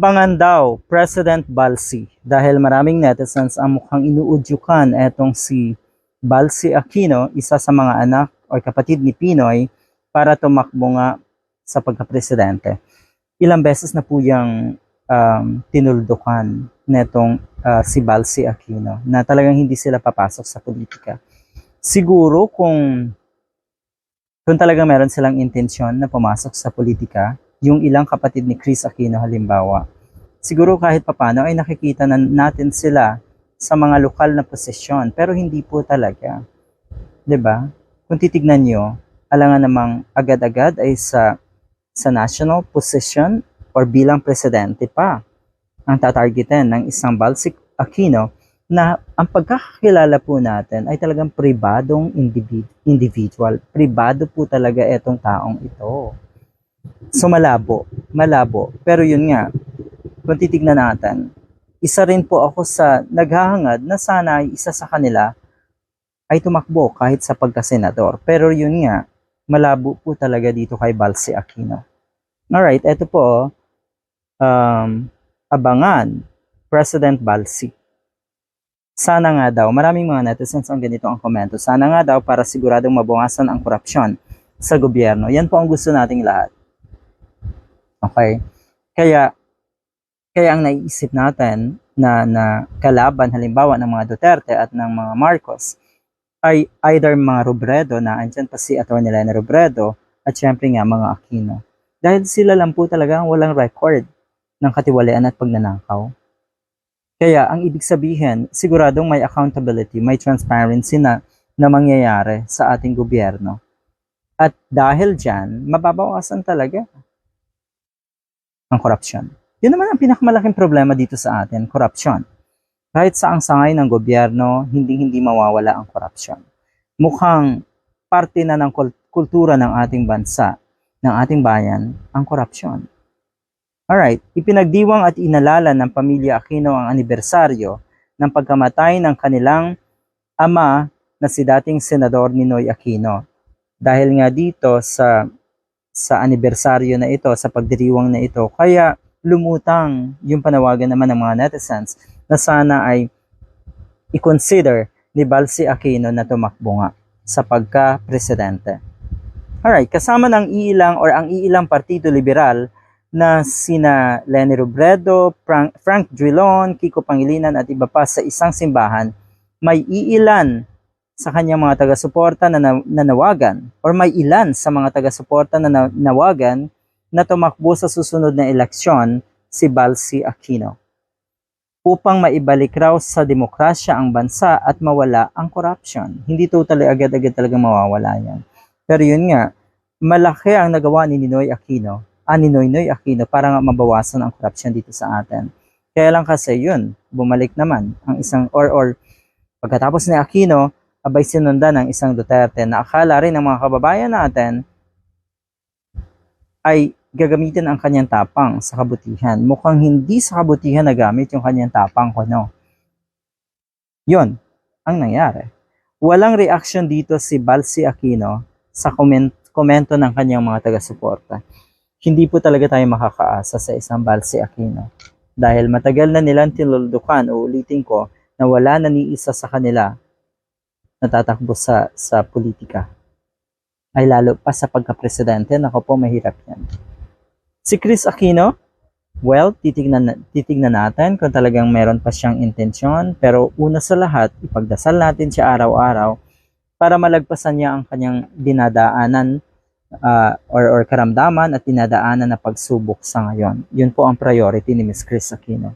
Abangan daw, President Balsi, dahil maraming netizens ang mukhang inuudyukan etong si Balsi Aquino, isa sa mga anak o kapatid ni Pinoy, para tumakbo nga sa pagkapresidente. Ilang beses na po yung um, tinuldukan netong uh, si Balsi Aquino na talagang hindi sila papasok sa politika. Siguro kung kung talagang meron silang intensyon na pumasok sa politika, yung ilang kapatid ni Chris Aquino halimbawa, siguro kahit papano ay nakikita na natin sila sa mga lokal na posisyon, pero hindi po talaga. 'Di ba? Kung titignan nyo, alangan namang agad-agad ay sa sa national position or bilang presidente pa ang tatargetin ng isang Balsic Aquino na ang pagkakakilala po natin ay talagang pribadong individual. Pribado po talaga etong taong ito. So malabo, malabo. Pero yun nga, kung titignan natin, isa rin po ako sa naghahangad na sana ay isa sa kanila ay tumakbo kahit sa pagkasenador. Pero yun nga, malabo po talaga dito kay Balsi Aquino. Alright, eto po, um, abangan, President Balsi. Sana nga daw, maraming mga netizens ang ganito ang komento, sana nga daw para siguradong mabawasan ang korupsyon sa gobyerno. Yan po ang gusto nating lahat. Okay? Kaya, kaya ang naiisip natin na, na kalaban halimbawa ng mga Duterte at ng mga Marcos ay either mga Robredo na andyan pa si Atty. Lena Robredo at syempre nga mga Aquino. Dahil sila lang po talaga ang walang record ng katiwalian at pagnanakaw. Kaya ang ibig sabihin, siguradong may accountability, may transparency na, na mangyayari sa ating gobyerno. At dahil dyan, mababawasan talaga ang korupsyon. Yun naman ang pinakamalaking problema dito sa atin, korupsyon. Kahit sa ang sangay ng gobyerno, hindi-hindi mawawala ang korupsyon. Mukhang parte na ng kultura ng ating bansa, ng ating bayan, ang korupsyon. Alright, ipinagdiwang at inalala ng pamilya Aquino ang anibersaryo ng pagkamatay ng kanilang ama na si dating Senador Ninoy Aquino. Dahil nga dito sa sa anibersaryo na ito, sa pagdiriwang na ito. Kaya lumutang yung panawagan naman ng mga netizens na sana ay i-consider ni Balsi Aquino na tumakbo nga sa pagka-presidente. Alright, kasama ng iilang or ang iilang Partido Liberal na sina Lenny Robredo, Frank, Frank Drilon, Kiko Pangilinan at iba pa sa isang simbahan, may iilan sa kanyang mga taga-suporta na nanawagan or may ilan sa mga taga-suporta na nawagan na tumakbo sa susunod na eleksyon si Balsi Aquino upang maibalik raw sa demokrasya ang bansa at mawala ang corruption. Hindi totally agad-agad talaga mawawala yan. Pero yun nga, malaki ang nagawa ni Ninoy Aquino, ah, ni Noynoy Aquino para nga mabawasan ang corruption dito sa atin. Kaya lang kasi yun, bumalik naman ang isang or or pagkatapos ni Aquino, abay sinundan ng isang Duterte na akala rin ng mga kababayan natin ay gagamitin ang kanyang tapang sa kabutihan. Mukhang hindi sa kabutihan na gamit yung kanyang tapang ko, no? Yun, ang nangyari. Walang reaction dito si Balsi Aquino sa comment, komento ng kanyang mga taga-suporta. Hindi po talaga tayo makakaasa sa isang Balsi Aquino. Dahil matagal na nilang tinuldukan, uulitin ko, na wala na ni isa sa kanila natatakbo sa, sa politika. Ay lalo pa sa pagka-presidente, nako po mahirap yan. Si Chris Aquino, well, titignan, titignan natin kung talagang meron pa siyang intensyon, pero una sa lahat, ipagdasal natin siya araw-araw para malagpasan niya ang kanyang dinadaanan uh, or, or karamdaman at dinadaanan na pagsubok sa ngayon. Yun po ang priority ni Miss Chris Aquino.